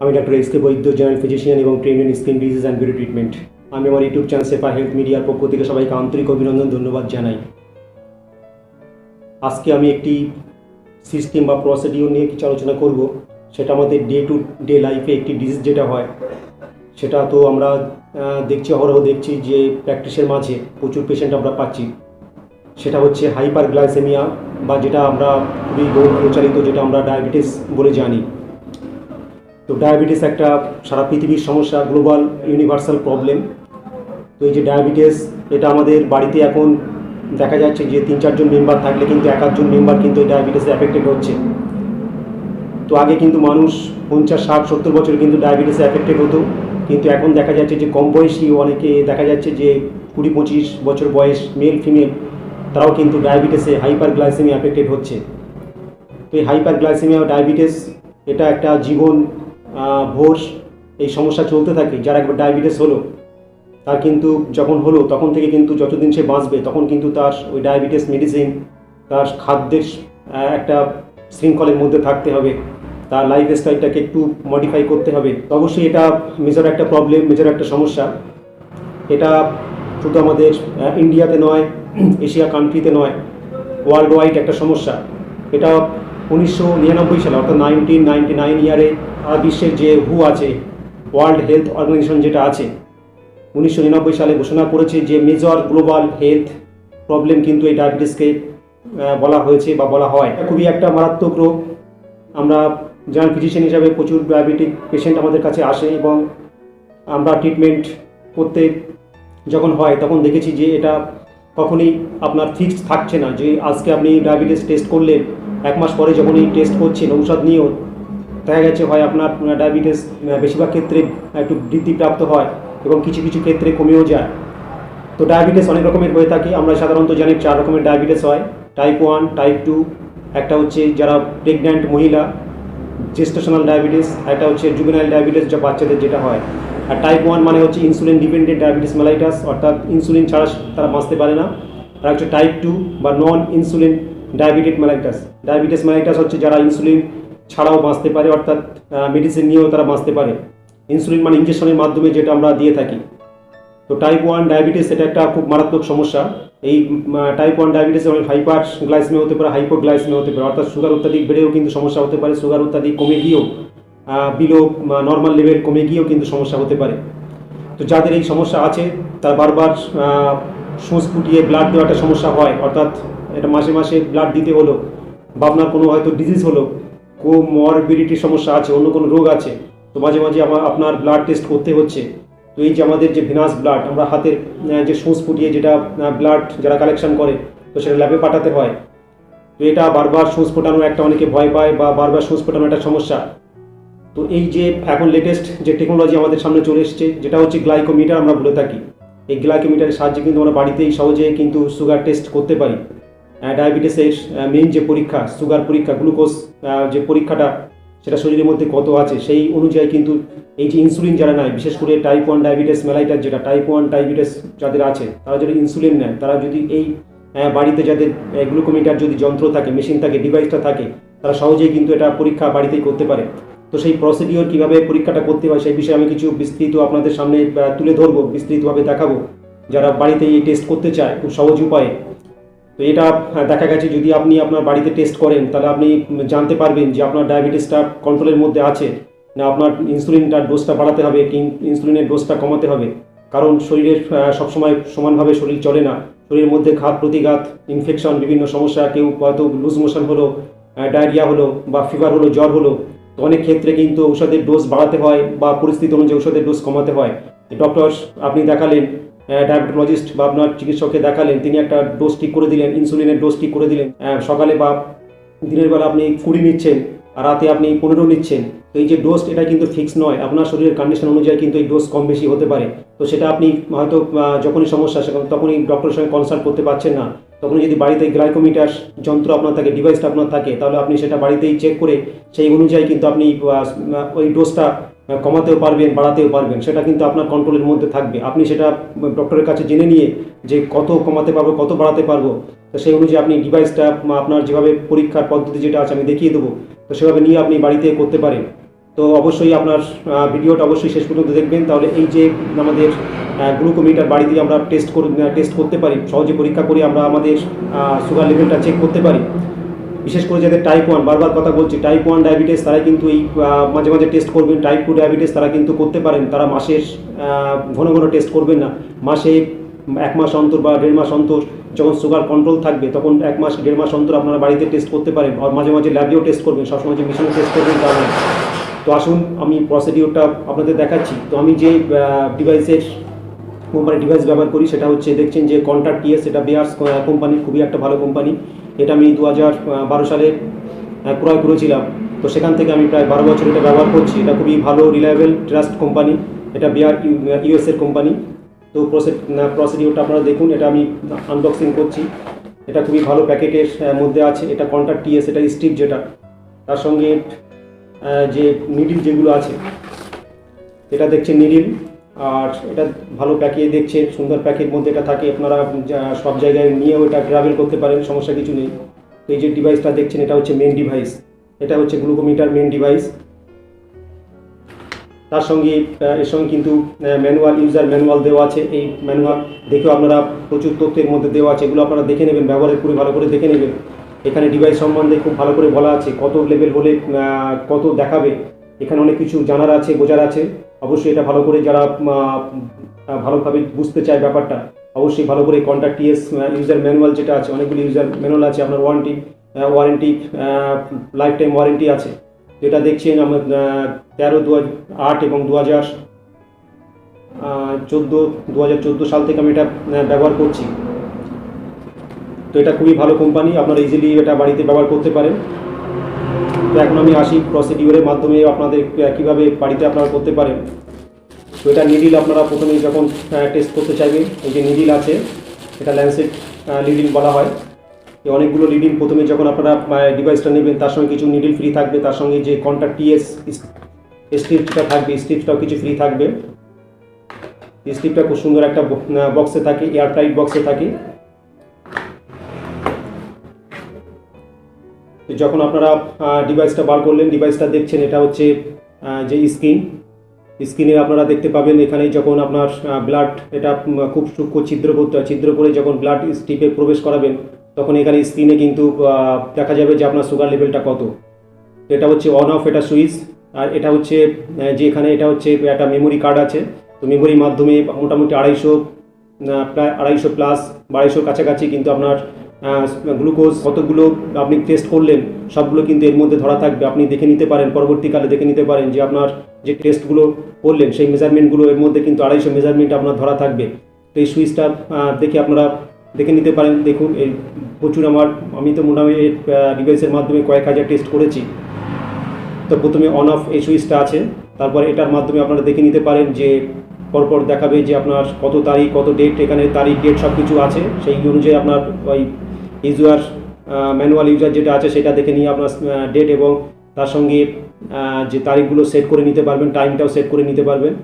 আমি doctor S K Baidya general physician এবং train in skin disease and beauty treatment আমি আমার YouTube channel সেফা health মিডিয়ার পক্ষ থেকে সবাইকে আন্তরিক অভিনন্দন, ধন্যবাদ জানাই। আজকে আমি একটি সিস্টেম বা প্রসিডিওর নিয়ে কিছু আলোচনা করব। সেটা আমাদের ডে টু ডে লাইফে একটি ডিজিজ যেটা হয়। সেটা তো আমরা দেখছি, অহরহ দেখছি যে প্র্যাকটিসের মাঝে প্রচুর পেশেন্ট আমরা পাচ্ছি। সেটা হচ্ছে হাইপার গ্লাইসেমিয়া বা যেটা আমরা খুবই বহু প্রচারিত, যেটা আমরা ডায়াবেটিস বলে জানি। তো ডায়াবেটিস একটা সারা পৃথিবীর সমস্যা, গ্লোবাল ইউনিভার্সাল প্রবলেম। তো এই যে ডায়াবেটিস, এটা আমাদের বাড়িতে এখন দেখা যাচ্ছে যে তিন, চারজন মেম্বার থাকলে কিন্তু এক আধজন মেম্বার কিন্তু এই ডায়াবেটিসে অ্যাফেক্টেড হচ্ছে। তো আগে কিন্তু মানুষ পঞ্চাশ, ষাট, সত্তর বছরে কিন্তু ডায়াবেটিসে অ্যাফেক্টেড হতো। কিন্তু এখন দেখা যাচ্ছে যে কম বয়সী অনেকে দেখা যাচ্ছে যে কুড়ি, পঁচিশ বছর বয়স মেল ফিমেল তারাও কিন্তু ডায়াবেটিসে হাইপার গ্লাইসেমি অ্যাফেক্টেড হচ্ছে। তো এই হাইপার গ্লাইসেমিয়া ডায়াবেটিস, এটা একটা জীবন ভোর এই সমস্যা চলতে থাকে, যার একবার ডায়াবেটিস হলো, তার কিন্তু যখন হলো, তখন থেকে কিন্তু যতদিন সে বাঁচবে, তখন কিন্তু তার ওই ডায়াবেটিস মেডিসিন তার খাদ্যের একটা শৃঙ্খলের মধ্যে থাকতে হবে, তার লাইফ স্টাইলটাকে একটু মডিফাই করতে হবে। অবশ্যই এটা মেজর একটা প্রবলেম মেজর একটা সমস্যা। এটা শুধু আমাদের ইন্ডিয়াতে নয় এশিয়া কান্ট্রিতে নয় ওয়ার্ল্ড ওয়াইড একটা সমস্যা। এটা উনিশশো নিরানব্বই সালে, অর্থাৎ নাইনটিন নাইনটি নাইন ইয়ারে সারা বিশ্বের যে হু আছে ওয়ার্ল্ড হেলথ অর্গানাইজেশন যেটা আছে, উনিশশো নিরানব্বই সালে ঘোষণা করেছে যে মেজর গ্লোবাল হেলথ প্রবলেম কিন্তু এই ডায়াবেটিসকে বলা হয়েছে বা বলা হয়। খুবই একটা মারাত্মক রোগ। আমরা জেনারেল ফিজিশিয়ান হিসাবে প্রচুর ডায়াবেটিক পেশেন্ট আমাদের কাছে আসে এবং আমরা ট্রিটমেন্ট করতে যখন হয়, তখন দেখেছি যে এটা কখনই আপনার ফিক্সড থাকছে না। যে আজকে আপনি ডায়াবেটিস টেস্ট করলেন এক মাস পরে যখন এই টেস্ট করছেন ঔষধ নিয়েও দেখা গেছে হয় আপনার ডায়াবেটিস বেশিরভাগ ক্ষেত্রে একটু বৃদ্ধিপ্রাপ্ত হয় এবং কিছু কিছু ক্ষেত্রে কমেও যায়। তো ডায়াবেটিস অনেক রকমের হয়ে থাকে, আমরা সাধারণত জানি চার রকমের ডায়াবেটিস হয়। টাইপ ওয়ান টাইপ টু একটা হচ্ছে যারা প্রেগন্যান্ট মহিলা জেস্টেশনাল ডায়াবেটিস একটা হচ্ছে জুবেনাইল ডায়াবেটিস যা বাচ্চাদের যেটা হয়। আর টাইপ ওয়ান মানে হচ্ছে ইনসুলিন ডিপেন্ডেন্ট ডায়াবেটিস মেলাইটাস অর্থাৎ ইনসুলিন ছাড়া তারা বাঁচতে পারে না। আর হচ্ছে টাইপ টু বা non insulin diabetic mellitus diabetes mellitus হচ্ছে যারা ইনসুলিন ছাড়াও বাঁচতে পারে, অর্থাৎ মেডিসিন নিয়েও তারা বাঁচতে পারে। ইনসুলিন মানে ইঞ্জেকশনের মাধ্যমে যেটা আমরা দিয়ে থাকি। তো টাইপ ওয়ান ডায়াবেটিস এটা একটা খুব মারাত্মক সমস্যা। এই টাইপ ওয়ান ডায়াবেটিস অনেক হাইপার গ্লাইসমিয়া হতে পারে হাইপোগ্লাইসমিয়া হতে পারে, অর্থাৎ সুগার অত্যাধিক বেড়েও কিন্তু সমস্যা হতে পারে সুগার অত্যাধিক কমে গিয়েও বিলো নর্মাল লেভেল কমে গিয়েও কিন্তু সমস্যা হতে পারে। তো যাদের এই সমস্যা আছে, তার বারবার সুঁচ ফুটিয়ে ব্লাড দেওয়া একটা সমস্যা হয়, অর্থাৎ এটা মাসে মাসে ব্লাড দিতে হলো বা আপনার কোনো হয়তো ডিজিজ হলো কোমরবিডিটির সমস্যা আছে, অন্য কোনো রোগ আছে, তো মাঝে মাঝে আমার আপনার ব্লাড টেস্ট করতে হচ্ছে। তো এই যে আমাদের যে ভিনাস ব্লাড আমরা হাতের যে সুঁচ ফুটিয়ে যেটা ব্লাড যারা কালেকশন করে, তো সেটা ল্যাবে পাঠাতে হয়। তো এটা বারবার সুঁচ ফোটানো একটা অনেকে ভয় পায় বা বারবার সুঁচ ফোটানো একটা সমস্যা। তো এই যে এখন লেটেস্ট যে টেকনোলজি আমাদের সামনে চলে এসেছে, যেটা হচ্ছে গ্লাইকোমিটার আমরা বলে থাকি। এই গ্লাইকোমিটারের সাহায্যে কিন্তু আমরা বাড়িতেই সহজে কিন্তু সুগার টেস্ট করতে পারি। ডায়াবেটিসের মেইন যে পরীক্ষা সুগার পরীক্ষা গ্লুকোজ যে পরীক্ষাটা, সেটা শরীরের মধ্যে কত আছে, সেই অনুযায়ী কিন্তু এই যে ইনসুলিন যারা নেয়, বিশেষ করে টাইপ ওয়ান ডায়াবেটিস মেলাইটার যেটা টাইপ ওয়ান ডায়াবেটিস যাদের আছে, তারা যদি ইনসুলিন নেয়, তারা যদি এই বাড়িতে যাদের গ্লুকোমিটার যদি যন্ত্র থাকে মেশিন থাকে ডিভাইসটা থাকে, তারা সহজেই কিন্তু এটা পরীক্ষা বাড়িতেই করতে পারে। তো সেই প্রসিডিওর কীভাবে পরীক্ষাটা করতে হয়, সেই বিষয়ে আমি কিছু বিস্তৃত আপনাদের সামনে তুলে ধরবো, বিস্তৃতভাবে দেখাবো। যারা বাড়িতে এই টেস্ট করতে চায়, খুব সহজ উপায়ে তো এটা দেখা গেছে যদি আপনি আপনার বাড়িতে টেস্ট করেন, তাহলে আপনি জানতে পারবেন যে আপনার ডায়াবেটিসটা কন্ট্রোলের মধ্যে আছে। না, আপনার ইনসুলিনটার ডোজটা বাড়াতে হবে কি ইনসুলিনের ডোজটা কমাতে হবে। কারণ শরীরের সবসময় সমানভাবে শরীর চলে না। শরীরের মধ্যে ঘাত, প্রতিঘাত ইনফেকশন বিভিন্ন সমস্যা, কেউ হয়তো লুজ মোশন হলো ডায়রিয়া হলো বা ফিভার হলো, জ্বর হলো। তো অনেক ক্ষেত্রে কিন্তু ঔষধের ডোজ বাড়াতে হয় বা পরিস্থিতি অনুযায়ী ঔষধের ডোজ কমাতে হয়। ডক্টর আপনি দেখালেন ডায়াবেটোলজিস্ট বা আপনার চিকিৎসককে দেখালেন। তিনি একটা ডোজ ঠিক করে দিলেন ইনসুলিনের ডোজ ঠিক করে দিলেন। সকালে বা দিনের বেলা আপনি কুড়ি নিচ্ছেন আর রাতে আপনি পনেরো নিচ্ছেন। তো এই যে ডোজ এটা কিন্তু ফিক্স নয়। আপনার শরীরের কন্ডিশন অনুযায়ী কিন্তু এই ডোজ কম বেশি হতে পারে। তো সেটা আপনি হয়তো যখনই সমস্যা আসে, তখনই ডক্টরের সঙ্গে কনসাল্ট করতে পারছেন না। তখন যদি বাড়িতে গ্লাইকোমিটার যন্ত্র আপনার থাকে ডিভাইসটা আপনার থাকে, তাহলে আপনি সেটা বাড়িতেই চেক করে সেই অনুযায়ী কিন্তু আপনি ওই ডোজটা কমাতেও পারবেন, বাড়াতেও পারবেন, সেটা কিন্তু আপনার কন্ট্রোলের মধ্যে থাকবে। আপনি সেটা ডক্টরের কাছে জেনে নিয়ে যে কত কমাতে পারব, কত বাড়াতে পারব, তো সেই অনুযায়ী আপনি ডিভাইসটা আপনার যেভাবে পরীক্ষার পদ্ধতি যেটা আছে, আমি দেখিয়ে দেবো। তো সেভাবে নিয়ে আপনি বাড়িতে করতে পারেন। তো অবশ্যই আপনার ভিডিওটা অবশ্যই শেষ পর্যন্ত দেখবেন। তাহলে এই যে আমাদের গ্লুকোমিটার বাড়িতে আমরা টেস্ট করে টেস্ট করতে পারি, সহজে পরীক্ষা করে আমরা আমাদের সুগার লেভেলটা চেক করতে পারি। বিশেষ করে যাদের টাইপ ওয়ান বারবার কথা বলছি টাইপ ওয়ান ডায়াবেটিস তারা কিন্তু এই মাঝে মাঝে টেস্ট করবেন টাইপ টু ডায়াবেটিস তারা কিন্তু করতে পারেন, তারা মাসের ঘন ঘন টেস্ট করবেন না। মাসে এক মাস অন্তর বা দেড় মাস অন্তর যখন সুগার কন্ট্রোল থাকবে, তখন এক মাস, দেড় মাস অন্তর আপনারা বাড়িতে টেস্ট করতে পারেন আর মাঝে মাঝে ল্যাবেও টেস্ট করবেন, সবসময় যে মেশিনে টেস্ট করবেন তা নয়। তো আসুন, আমি প্রসিডিওরটা আপনাদের দেখাচ্ছি। তো আমি যে ডিভাইসের কোম্পানি ডিভাইস ব্যবহার করি, সেটা হচ্ছে, দেখছেন যে কন্ট্যাক্ট টিএস সেটা বিয়ার্স কোম্পানি খুবই একটা ভালো কোম্পানি এটা আমি দু হাজার বারো সালে ক্রয় করেছিলাম। তো সেখান থেকে আমি প্রায় বারো বছর এটা ব্যবহার করছি। এটা খুবই ভালো রিলায়েবল ট্রাস্ট কোম্পানি এটা বিআর ইউএসের কোম্পানি তো প্রসিডিওরটা আপনারা দেখুন, এটা আমি আনবক্সিং করছি। এটা খুবই ভালো প্যাকেটের মধ্যে আছে। এটা কন্ট্যাক্ট টিএস এটা স্ট্রিপ যেটা। তার সঙ্গে যে নিডিল যেগুলো আছে, এটা দেখছেন নিডিল আর এটা ভালো প্যাকেজ দেখছে, সুন্দর প্যাকের মধ্যে এটা থাকে, আপনারা সব জায়গায় নিয়েও এটা ট্রাভেল করতে পারেন, সমস্যা কিছু নেই। তো এই যে ডিভাইসটা দেখছেন, এটা হচ্ছে মেন ডিভাইস এটা হচ্ছে গ্লুকোমিটার মেন ডিভাইস তার সঙ্গে এর সঙ্গে কিন্তু ম্যানুয়াল ইউজার ম্যানুয়াল দেওয়া আছে, এই ম্যানুয়াল দেখেও আপনারা প্রচুর তথ্যের মধ্যে দেওয়া আছে, এগুলো আপনারা দেখে নেবেন, ব্যবহারের করে ভালো করে দেখে নেবেন। এখানে ডিভাইস সম্বন্ধে খুব ভালো করে বলা আছে, কত লেভেল হলে কত দেখাবে, এখানে অনেক কিছু জানার আছে, বোঝার আছে। অবশ্যই এটা ভালো করে যারা ভালোভাবে বুঝতে চায় ব্যাপারটা, অবশ্যই ভালো করে কন্ট্যাক্ট টিএস ইউজার ম্যানুয়াল যেটা আছে, অনেকগুলি ইউজার ম্যানুয়াল আছে, আপনার warranty warranty lifetime warranty আছে, যেটা দেখছেন আমার তেরো দু আট এবং দু হাজার চোদ্দ দু হাজার চোদ্দ সাল থেকে আমি এটা ব্যবহার করছি। তো এটা খুবই ভালো কোম্পানি আপনারা ইজিলি এটা বাড়িতে ব্যবহার করতে পারেন। আমি আসি প্রসিডিওরের মাধ্যমে আপনাদের কীভাবে বাড়িতে আপনারা করতে পারেন। তো এটা নিডিল আপনারা প্রথমে যখন টেস্ট করতে চাইবেন, এই যে নিডিল আছে, এটা ল্যান্সেট লিডিং বলা হয়। এই অনেকগুলো লিডিং প্রথমে যখন আপনারা ডিভাইসটা নেবেন, তার সঙ্গে কিছু নিডিল ফ্রি থাকবে, তার সঙ্গে যে কন্ট্যাক্ট টিএস স্ট্রিপটা থাকবে স্ট্রিপটাও কিছু ফ্রি থাকবে। স্ট্রিপটা খুব সুন্দর একটা বক্সে থাকে এয়ার টাইট বক্সে থাকে। যখন আপনারা ডিভাইসটা বার করলেন ডিভাইসটা দেখছেন, এটা হচ্ছে যে স্ক্রিন স্ক্রিনে আপনারা দেখতে পাবেন এখানে যখন আপনার ব্লাড এটা খুব সূক্ষ্ম ছিদ্র করতে হয় ছিদ্র করে যখন ব্লাড স্টিপে প্রবেশ করাবেন, তখন এখানে স্ক্রিনে কিন্তু দেখা যাবে যে আপনার সুগার লেভেলটা কত। এটা হচ্ছে অন অফ এটা সুইচ, আর এটা হচ্ছে যে এখানে এটা হচ্ছে, একটা মেমোরি কার্ড আছে। তো মেমোরির মাধ্যমে মোটামুটি আড়াইশো প্রায় আড়াইশো প্লাস বা কাছাকাছি কিন্তু আপনার গ্লুকোজ কতগুলো আপনি টেস্ট করলেন, সবগুলো কিন্তু এর মধ্যে ধরা থাকবে। আপনি দেখে নিতে পারেন, পরবর্তীকালে দেখে নিতে পারেন যে আপনার যে টেস্টগুলো করলেন, সেই মেজারমেন্টগুলো এর মধ্যে কিন্তু আড়াইশো মেজারমেন্ট আপনার ধরা থাকবে। তো এই সুইচটা দেখে আপনারা দেখে নিতে পারেন। দেখুন, এই প্রচুর আমার, আমি তো মোটামুটি ডিভাইসের মাধ্যমে কয়েক হাজার টেস্ট করেছি। তো প্রথমে অন অফ এই সুইচটা আছে। তারপর এটার মাধ্যমে আপনারা দেখে নিতে পারেন যে পরপর দেখাবে যে আপনার কত তারিখ, কত ডেট এখানে তারিখ ডেট সব কিছু আছে। সেই অনুযায়ী আপনার ওই ইউজার ম্যানুয়াল ইউজার যেটা আছে সেটা দেখে নিয়ে আপনার ডেট এবং তার সঙ্গে যে তারিখগুলো সেট করে নিতে পারবেন টাইমটাও সেট করে নিতে পারবেন।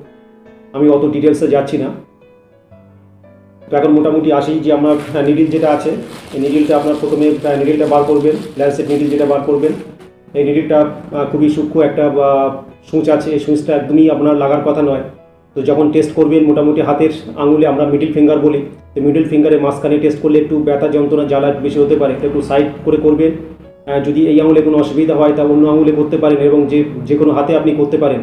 আমি অত ডিটেলসে যাচ্ছি না। তো এখন মোটামুটি আসি যে আপনার নিডিল যেটা আছে, এই নিডিলটা আপনার প্রথমে নিডিলটা বার করবেন ল্যান্সেট নিডিল যেটা বার করবেন। এই নিডিলটা খুবই সূক্ষ্ম একটা সূচ আছে, এই সূচটা একদমই আপনার লাগার কথা নয়। তো যখন টেস্ট করবেন মোটামুটি হাতের আঙুলে আমরা মিডিল ফিঙ্গার বলি, তো মিডিল ফিঙ্গারের মাঝখানে টেস্ট করলে একটু ব্যথা যন্ত্রণা, জ্বালা বেশি হতে পারে একটু সাইড করে করবেন। যদি এই আঙুলে কোনো অসুবিধা হয়, তা অন্য আঙুলে করতে পারেন এবং যে যে কোনো হাতে আপনি করতে পারেন।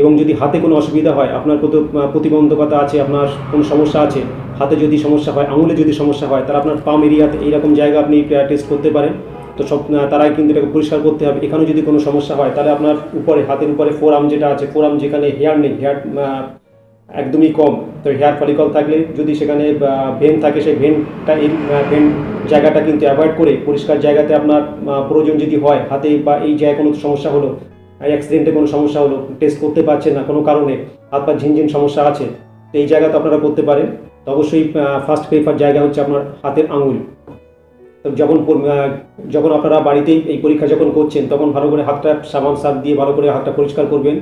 এবং যদি হাতে কোনো অসুবিধা হয়, আপনার কত প্রতিবন্ধকতা আছে, আপনার কোনো সমস্যা আছে, হাতে যদি সমস্যা হয়, আঙুলে যদি সমস্যা হয়, তাহলে আপনার পাম এরিয়াতে এইরকম জায়গা আপনি টেস্ট করতে পারেন। তো সব তারাই কিন্তু এটাকে পরিষ্কার করতে হবে। এখানেও যদি কোনো সমস্যা হয়, তাহলে আপনার উপরে, হাতের উপরে ফোর আর্ম যেটা আছে ফোর আর্ম যেখানে হেয়ার নেই হেয়ার একদমই কম। তো হেয়ার ফলিকল থাকলে যদি সেখানে ভেন থাকে, সেই ভেনটা এই ভেন জায়গাটা কিন্তু অ্যাভয়েড করে পরিষ্কার জায়গাতে আপনার প্রয়োজন যদি হয়, হাতে বা এই জায়গায় কোনো সমস্যা হলো অ্যাক্সিডেন্টে কোনো সমস্যা হলো টেস্ট করতে পারছেন না কোনো কারণে, হাত পা ঝিনঝিন সমস্যা আছে, তো এই জায়গাতে আপনারা করতে পারেন। তো অবশ্যই ফার্স্ট প্রেফার জায়গা হচ্ছে আপনার হাতের আঙুল। যখন যখন আপনারা বাড়িতেই এই পরীক্ষা যখন করছেন, তখন ভালো করে হাতটা সাবান সার দিয়ে ভালো করে হাতটা পরিষ্কার করবেন।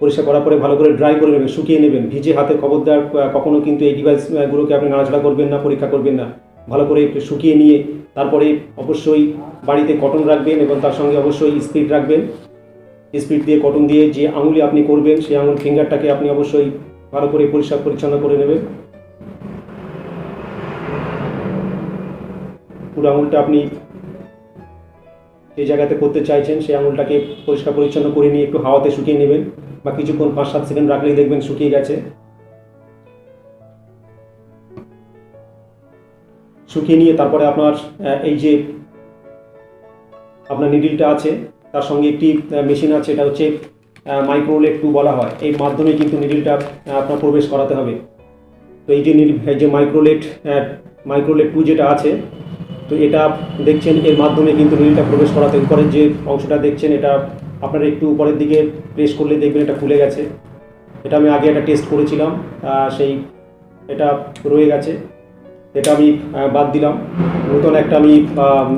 পরিষ্কার করার পরে ভালো করে ড্রাই করে নেবেন, শুকিয়ে নেবেন, ভিজে হাতে খবরদার কখনো কিন্তু এই ডিভাইসগুলোকে আপনি নাড়াচাড়া করবেন না, পরীক্ষা করবেন না। ভালো করে শুকিয়ে নিয়ে তারপরে অবশ্যই বাড়িতে কটন রাখবেন এবং তার সঙ্গে অবশ্যই স্পিড রাখবেন। স্পিড দিয়ে কটন দিয়ে যে আঙুলে আপনি করবেন, সেই আঙুল ফিঙ্গারটাকে আপনি অবশ্যই ভালো করে পরিষ্কার পরিচ্ছন্ন করে নেবেন। পুরো আঙুলটা আপনি যে জায়গাতে করতে চাইছেন, সেই আঙুলটাকে পরিষ্কার পরিচ্ছন্ন করে নিয়ে একটু হাওয়াতে শুকিয়ে নেবেন বা কিছুক্ষণ পাঁচ সাত সেকেন্ড রাখলেই দেখবেন শুকিয়ে গেছে। শুকিয়ে নিয়ে তারপরে আপনার এই যে আপনার নিডিলটা আছে, তার সঙ্গে একটি মেশিন আছে, এটা হচ্ছে মাইক্রোলেট টু বলা হয়। এই মাধ্যমে কিন্তু নিডিলটা আপনার প্রবেশ করাতে হবে। তো এই যে যে মাইক্রোলেট মাইক্রোলেট টু যেটা আছে তো এটা দেখছেন, এর মাধ্যমে কিন্তু রিলটা প্রবেশ করাতে উপরের যে অংশটা দেখছেন, এটা আপনারা একটু উপরের দিকে প্রেস করলে দেখবেন এটা খুলে গেছে। এটা আমি আগে একটা টেস্ট করেছিলাম সেই এটা রয়ে গেছে। এটা আমি বাদ দিলাম। নতুন একটা আমি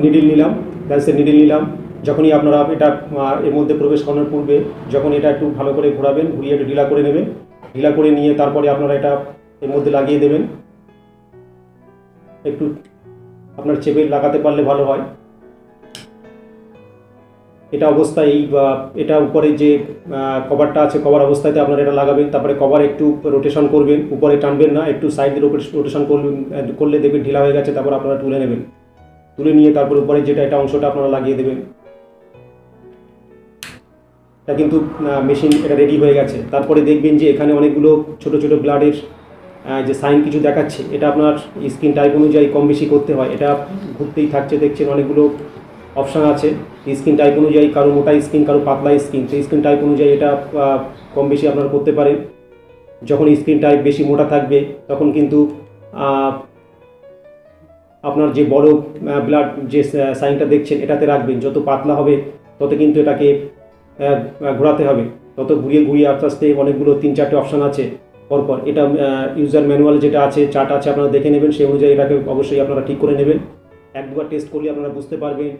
নিডিল নিলাম গ্যাসের নিডিল নিলাম। যখনই আপনারা এটা এর মধ্যে প্রবেশ করানোর পূর্বে যখন এটা একটু ভালো করে ঘোরাবেন, ঘুরিয়ে একটু ঢিলা করে নেবেন। ঢিলা করে নিয়ে তারপরে আপনারা এটা এর মধ্যে লাগিয়ে দেবেন। একটু আপনার চেপে লাগাতে পারলে ভালো হয়। এটা অবস্থায় এই এটা উপরে যে কভারটা আছে, কভার অবস্থাতে আপনারা এটা লাগাবেন। তারপরে কভার একটু রোটেশন করবেন, উপরে টানবেন না, একটু সাইড দিয়ে রোটেশন করবেন করলে দেখবেন ঢিলা হয়ে গেছে, তারপর আপনারা তুলে নেবেন। তুলে নিয়ে তারপর উপরে যেটা, এটা অংশটা আপনারা লাগিয়ে দেবেন। এটা কিন্তু মেশিন এটা রেডি হয়ে গেছে। তারপরে দেখবেন যে এখানে অনেকগুলো ছোট ছোট ব্লাডের যে সাইন কিছু দেখাচ্ছে, এটা আপনার স্ক্রিন টাইপ অনুযায়ী কম বেশি করতে হয়। এটা ঘুরতেই থাকছে, দেখছেন অনেকগুলো অপশান আছে। স্কিন টাইপ অনুযায়ী কারও মোটা স্কিন কারও পাতলা স্কিন সেই স্কিন টাইপ অনুযায়ী এটা কম বেশি আপনারা করতে পারেন। যখন স্কিন টাইপ বেশি মোটা থাকবে, তখন কিন্তু আপনার যে বড় ব্লাড যে সাইনটা দেখছেন, এটাতে রাখবেন। যত পাতলা হবে, তত কিন্তু এটাকে ঘোরাতে হবে। তত ঘুরিয়ে ঘুরিয়ে আস্তে আস্তে অনেকগুলো তিন চারটে অপশান আছে। পরপর। এটা ইউজার ম্যানুয়াল যেটা আছে চার্ট আছে, আপনারা দেখে নেবেন, সেই অনুযায়ী এটাকে অবশ্যই আপনারা ঠিক করে নেবেন। এক দুবার টেস্ট করলে আপনারা বুঝতে পারবেন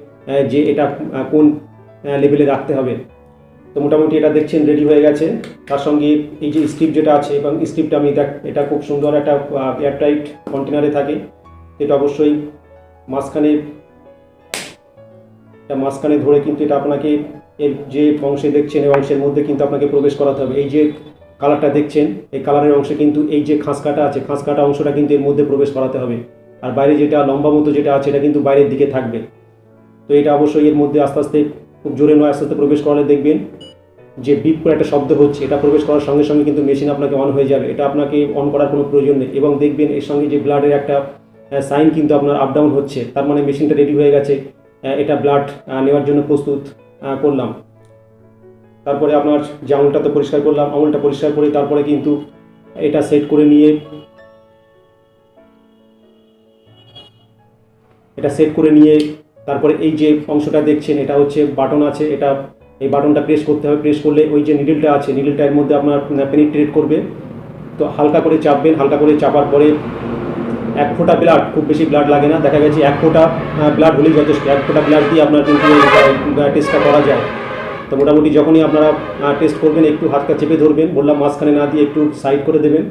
যে এটা কোন লেভেলে রাখতে হবে। তো মোটামুটি এটা দেখছেন রেডি হয়ে গেছে। তার সঙ্গে এই যে স্ট্রিপ যেটা আছে, এবং স্ট্রিপটা আমি দেখ, এটা খুব সুন্দর একটা এয়ারটাইট কন্টেনারে থাকে। এটা অবশ্যই মাঝখানে মাঝখানে ধরে কিন্তু এটা আপনাকে এর যে অংশে দেখছেন এই অংশের মধ্যে কিন্তু আপনাকে প্রবেশ করাতে হবে। এই যে কালারটা দেখছেন? এই কালারের অংশে কিন্তু এই যে খাঁজ কাটা আছে খাঁজ কাটা অংশটা কিন্তু এর মধ্যে প্রবেশ করাতে হবে। আর বাইরে যেটা লম্বা মতো যেটা আছে, এটা কিন্তু বাইরের দিকে থাকবে। তো এটা অবশ্যই এর মধ্যে আস্তে আস্তে খুব জোরে নয়, আস্তে আস্তে প্রবেশ করালে দেখবেন যে বিপ করে একটা শব্দ হচ্ছে। এটা প্রবেশ করার সঙ্গে সঙ্গে কিন্তু মেশিন আপনাকে অন হয়ে যাবে। এটা আপনাকে অন করার কোনো প্রয়োজন নেই। এবং দেখবেন এর সঙ্গে যে ব্লাডের একটা সাইন কিন্তু আপনার আপ ডাউন হচ্ছে। তার মানে মেশিনটা রেডি হয়ে গেছে। এটা ব্লাড নেওয়ার জন্য প্রস্তুত করলাম। তারপরে আপনার যে আঙুলটা তো পরিষ্কার করলাম, আঙুলটা পরিষ্কার করে তারপরে কিন্তু এটা সেট করে নিয়ে এটা সেট করে নিয়ে তারপরে এই যে অংশটা দেখছেন, এটা হচ্ছে বাটন আছে, এটা এই বাটনটা প্রেস করতে হবে। প্রেস করলে ওই যে নিডলটা আছে নিডলটা এর মধ্যে আপনার পেনিট্রেট করবে। তো হালকা করে চাপবেন, হালকা করে চাপার পরে এক ফোঁটা ব্লাড খুব বেশি ব্লাড লাগে না। দেখা গেছে এক ফোঁটা ব্লাড হলেই যথেষ্ট। এক ফোঁটা ব্লাড দিয়ে আপনার কিন্তু টেস্টটা করা যায়। তো মোটামুটি যখনই আপনারা টেস্ট করবেন, একটু হাতটা চেপে ধরবেন, বললাম মাঝখানে না দিয়ে একটু সাইড করে দেবেন।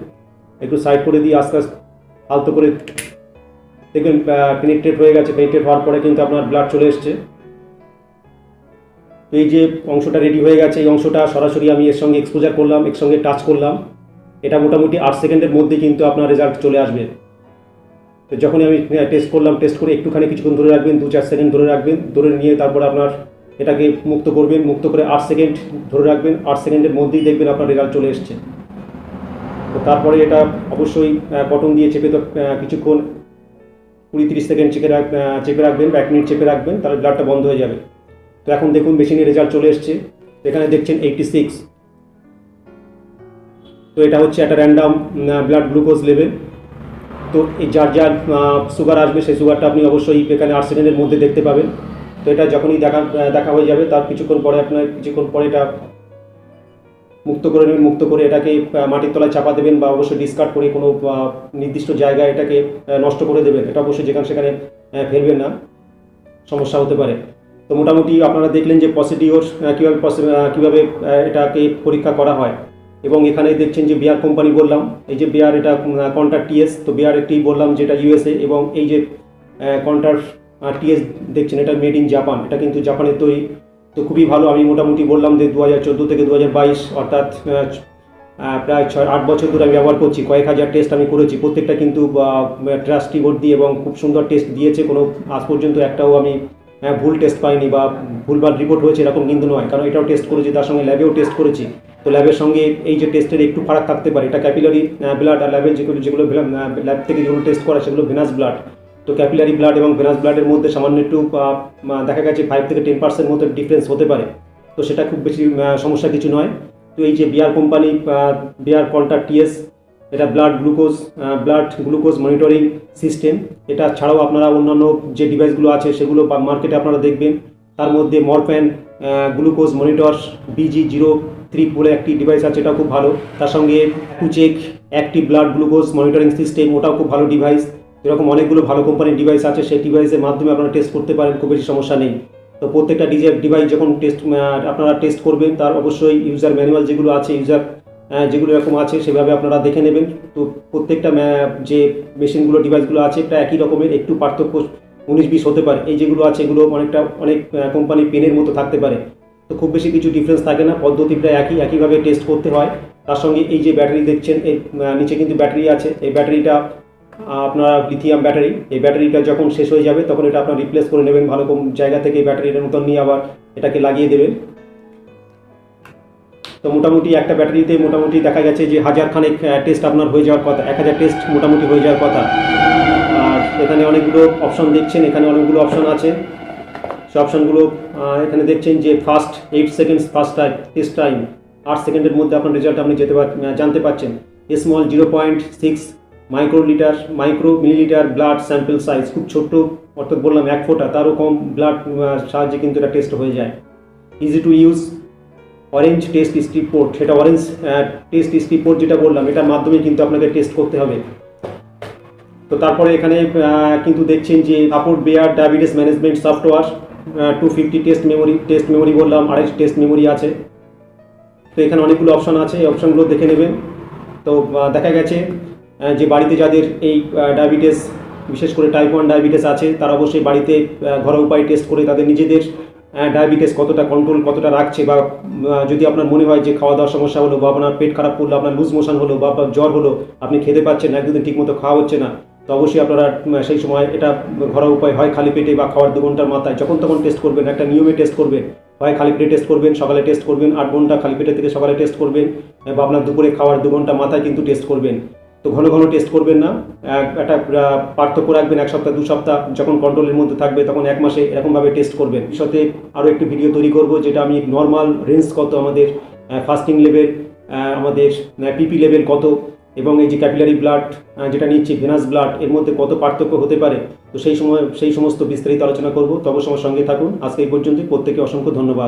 একটু সাইড করে দিয়ে আস্তে আস্তে আলতো করে দেখবেন পেনিট্রেট হয়ে গেছে। পেনিট্রেট হওয়ার পরে কিন্তু আপনার ব্লাড চলে এসছে। তো এই যে অংশটা রেডি হয়ে গেছে, এই অংশটা সরাসরি আমি এর সঙ্গে এক্সপোজার করলাম, এর সঙ্গে টাচ করলাম। এটা মোটামুটি আট সেকেন্ডের মধ্যে কিন্তু আপনার রেজাল্ট চলে আসবে। তো যখনই আমি টেস্ট করলাম টেস্ট করে একটুখানি কিছুক্ষণ ধরে রাখবেন, দু চার সেকেন্ড ধরে রাখবেন, ধরে নিয়ে তারপর আপনার এটাকে মুক্ত করবেন, মুক্ত করে আট সেকেন্ড ধরে রাখবেন, আট সেকেন্ডের মধ্যেই দেখবেন আপনার রেজাল্ট চলে এসছে। তো তারপরে এটা অবশ্যই কটন দিয়ে চেপে তো কিছুক্ষণ কুড়ি তিরিশ সেকেন্ড চেপে রাখ চেপে রাখবেন বা এক মিনিট চেপে রাখবেন, তাহলে ব্লাডটা বন্ধ হয়ে যাবে। তো এখন দেখুন মেশিনের রেজাল্ট চলে এসছে। এখানে দেখছেন এইটটি সিক্স তো এটা হচ্ছে একটা র্যান্ডাম ব্লাড গ্লুকোজ লেভেল তো যার যার সুগার আসবে, সেই সুগারটা আপনি অবশ্যই এখানে আট সেকেন্ডের মধ্যে দেখতে পাবেন। এটা যখনই দেখা দেখা হয়ে যাবে, তার কিছুক্ষণ পরে আপনার, কিছুক্ষণ পরে এটা মুক্ত করে নেবেন, মুক্ত করে এটাকে মাটির তলায় চাপা দেবেন বা অবশ্যই ডিসকার্ড করে কোনো নির্দিষ্ট জায়গায় এটাকে নষ্ট করে দেবেন। এটা অবশ্যই যেখানে সেখানে ফেলবেন না। সমস্যা হতে পারে। তো মোটামুটি আপনারা দেখলেন যে পসিডিওর কীভাবে কীভাবে এটাকে পরীক্ষা করা হয়। এবং এখানে দেখছেন যে বিয়ার কোম্পানি বললাম, এই যে বিয়ার এটা কন্ট্রাক্ট টিএস তো বিয়ার একটি বললাম যেটা ইউএসএ এবং এই যে কন্ট্রাক্ট টিএস দেখছেন, এটা মেড ইন জাপান এটা কিন্তু জাপানের তৈরি। তো খুবই ভালো, আমি মোটামুটি বললাম যে দু হাজার চোদ্দ থেকে দু হাজার বাইশ, অর্থাৎ প্রায় ছয়, আট বছর ধরে আমি ব্যবহার করছি, কয়েক হাজার টেস্ট আমি করেছি, প্রত্যেকটা কিন্তু ট্রাস্টি বোর্ড দিয়ে এবং খুব সুন্দর টেস্ট দিয়েছে, কোনো আজ পর্যন্ত একটাও আমি ভুল টেস্ট পাইনি বা ভুলভাল রিপোর্ট হয়েছে এরকম কিন্তু নয়, কারণ এটাও টেস্ট করেছি, তার সঙ্গে ল্যাবেও টেস্ট করেছি। তো ল্যাবের সঙ্গে এই যে টেস্টের একটু ফারাক থাকতে পারে, এটা ক্যাপিলারি ব্লাড আর ল্যাবের যেগুলো যেগুলো ল্যাব থেকে যেগুলো টেস্ট করা, সেগুলো ভেনাস ব্লাড তো ক্যাপিলারি ব্লাড এবং ভেনাস ব্লাডের মধ্যে সামান্য একটু দেখা গেছে ফাইভ থেকে টেন পার্সেন্ট মতো ডিফারেন্স হতে পারে। তো সেটা খুব বেশি সমস্যা কিছু নয়। তো এই যে Bayer company Bayer contour TS এটা blood glucose blood glucose monitoring system এটা ছাড়াও আপনারা অন্যান্য যে ডিভাইসগুলো আছে, সেগুলো মার্কেটে আপনারা দেখবেন। তার মধ্যে মরফ্যান glucose monitor BG zero three বলে একটি ডিভাইস আছে, এটাও খুব ভালো। তার সঙ্গে কুচেক active blood glucose monitoring system ওটাও খুব ভালো ডিভাইস এরকম অনেকগুলো ভালো কোম্পানির ডিভাইস আছে, সেই ডিভাইসের মাধ্যমে আপনারা টেস্ট করতে পারেন, খুব বেশি সমস্যা নেই। তো প্রত্যেকটা ডিজে ডিভাইস যখন টেস্ট আপনারা টেস্ট করবেন, তার অবশ্যই ইউজার ম্যানুয়াল যেগুলো আছে ইউজার যেগুলো এরকম আছে, সেভাবে আপনারা দেখে নেবেন। তো প্রত্যেকটা যে মেশিনগুলো ডিভাইসগুলো আছে, প্রায় একই রকমের, একটু পার্থক্য উনিশ বিশ হতে পারে। এই যেগুলো আছে, এগুলো অনেকটা, অনেক কোম্পানি পেনের মতো থাকতে পারে। তো খুব বেশি কিছু ডিফারেন্স থাকে না, পদ্ধতি প্রায় একই, একইভাবে টেস্ট করতে হয়। তার সঙ্গে এই যে ব্যাটারি দেখছেন, এর নিচে কিন্তু ব্যাটারি আছে। এই ব্যাটারিটা আপনার লিথিয়াম ব্যাটারি এই ব্যাটারিটা যখন শেষ হয়ে যাবে, তখন এটা আপনার রিপ্লেস করে নেবেন ভালো কম জায়গা থেকে এই ব্যাটারিটা নতুন নিয়ে আবার এটাকে লাগিয়ে দেবেন। তো মোটামুটি একটা ব্যাটারিতে মোটামুটি দেখা গেছে যে হাজার খানেক টেস্ট আপনার হয়ে যাওয়ার কথা, এক হাজার টেস্ট মোটামুটি হয়ে যাওয়ার কথা। আর এখানে অনেকগুলো অপশন দেখছেন, এখানে অনেকগুলো অপশন আছে। সে অপশনগুলো এখানে দেখছেন যে first eight seconds first time test time আট সেকেন্ডের মধ্যে আপনার রেজাল্ট আপনি যেতে জানতে পারছেন। Small zero point six microlitre micro millilitre, blood sample size খুব ছোট্ট, অর্থাৎ বললাম এক ফোঁটা, তারও কম ব্লাড সাহায্যে কিন্তু এটা টেস্ট হয়ে যায়। Easy to use orange test strip port সেটা অরেঞ্জ টেস্ট স্ট্রিপ পোর্ট যেটা বললাম, এটার মাধ্যমে কিন্তু আপনাকে টেস্ট করতে হবে। তো তারপরে এখানে কিন্তু দেখছেন যে support Bayer diabetes management software two fifty test memory test memory বললাম, আড়াইশ টেস্ট মেমোরি আছে। তো এখানে অনেকগুলো অপশন আছে, এই অপশনগুলো দেখে নেবেন। তো দেখা গেছে যে বাড়িতে যাদের এই ডায়াবেটিস বিশেষ করে টাইপ ওয়ান ডায়াবেটিস আছে, তারা অবশ্যই বাড়িতে ঘরোয়া উপায় টেস্ট করে তাদের নিজেদের ডায়াবেটিস কতটা কন্ট্রোল কতটা রাখছে বা যদি আপনার মনে হয় যে খাওয়া দাওয়ার সমস্যা হলো বা আপনার পেট খারাপ করল, আপনার লুজ মোশন হলো বা আপনার জ্বর হলো, আপনি খেতে পাচ্ছেন এক দুদিন ঠিকমতো খাওয়া হচ্ছে না, তো অবশ্যই আপনারা সেই সময় এটা ঘরোয়া উপায় হয় খালি পেটে বা খাওয়ার দু ঘণ্টার মাথায়, যখন তখন টেস্ট করবেন, একটা নিয়মে টেস্ট করবেন, হয় খালি পেটে টেস্ট করবেন, সকালে টেস্ট করবেন, আট ঘণ্টা খালি পেটে থেকে সকালে টেস্ট করবেন, বা আপনার দুপুরে খাওয়ার দু ঘণ্টা মাথায় কিন্তু টেস্ট করবেন। তো ঘন ঘন টেস্ট করবেন না। একটা পার্থক্য রাখবেন এক সপ্তাহ, দু সপ্তাহ, যখন কন্ট্রোলের মধ্যে থাকবে তখন এক মাসে এরকমভাবে টেস্ট করবেন। সাথে আরও একটি ভিডিও তৈরি করব যেটা আমি নর্মাল রেঞ্জ কত আমাদের ফাস্টিং লেভেল আমাদের পিপি লেভেল কত এবং এই যে ক্যাপিলারি ব্লাড যেটা নিচ্ছি ভেনাস ব্লাড এর মধ্যে কত পার্থক্য হতে পারে। তো সেই সময়, সেই সমস্ত বিস্তারিত আলোচনা করব। তবে সময় সঙ্গে থাকুন। আজকে এই পর্যন্ত প্রত্যেকে অসংখ্য ধন্যবাদ।